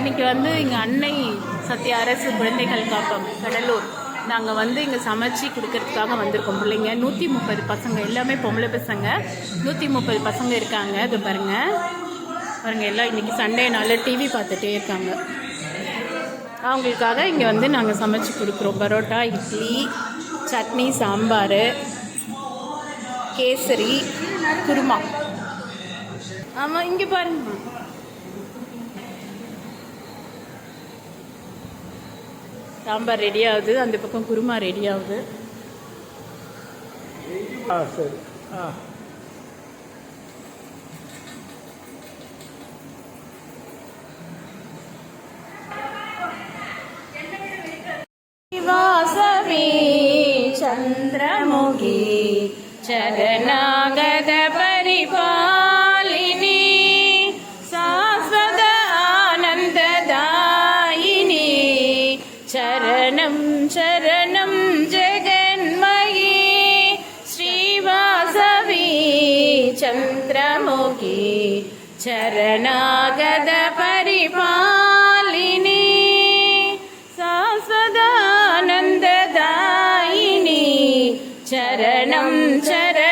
இன்னைக்கு வந்து இங்கே அன்னை சத்திய அரசு குழந்தைகள் காப்பம் கடலூர். நாங்கள் வந்து இங்கே சமைச்சு கொடுக்கறதுக்காக வந்திருக்கோம். பிள்ளைங்க நூற்றி முப்பது பசங்க எல்லாமே பொம்பளை பசங்க. நூற்றி முப்பது பசங்க இருக்காங்க. இது பாருங்க. பாருங்க எல்லாம் இன்னைக்கு சண்டேனால டிவி பார்த்துட்டே இருக்காங்க. அவங்களுக்காக இங்கே வந்து நாங்கள் சமைச்சு கொடுக்குறோம். பரோட்டா இட்லி சட்னி சாம்பார் கேசரி குருமா. ஆமாம் இங்கே பாருங்க. சாம்பார் ரெடி ஆகுது. அந்த பக்கம் குருமா ரெடி ஆகுது. ஆ சரி. ஆ. சந்திரமுகி சரணாகத शरणं जगन्मयी श्रीवासवी चन्द्रमुखी चरणागदपरिपालिनी सा सदानन्ददायिनी चरणं चरण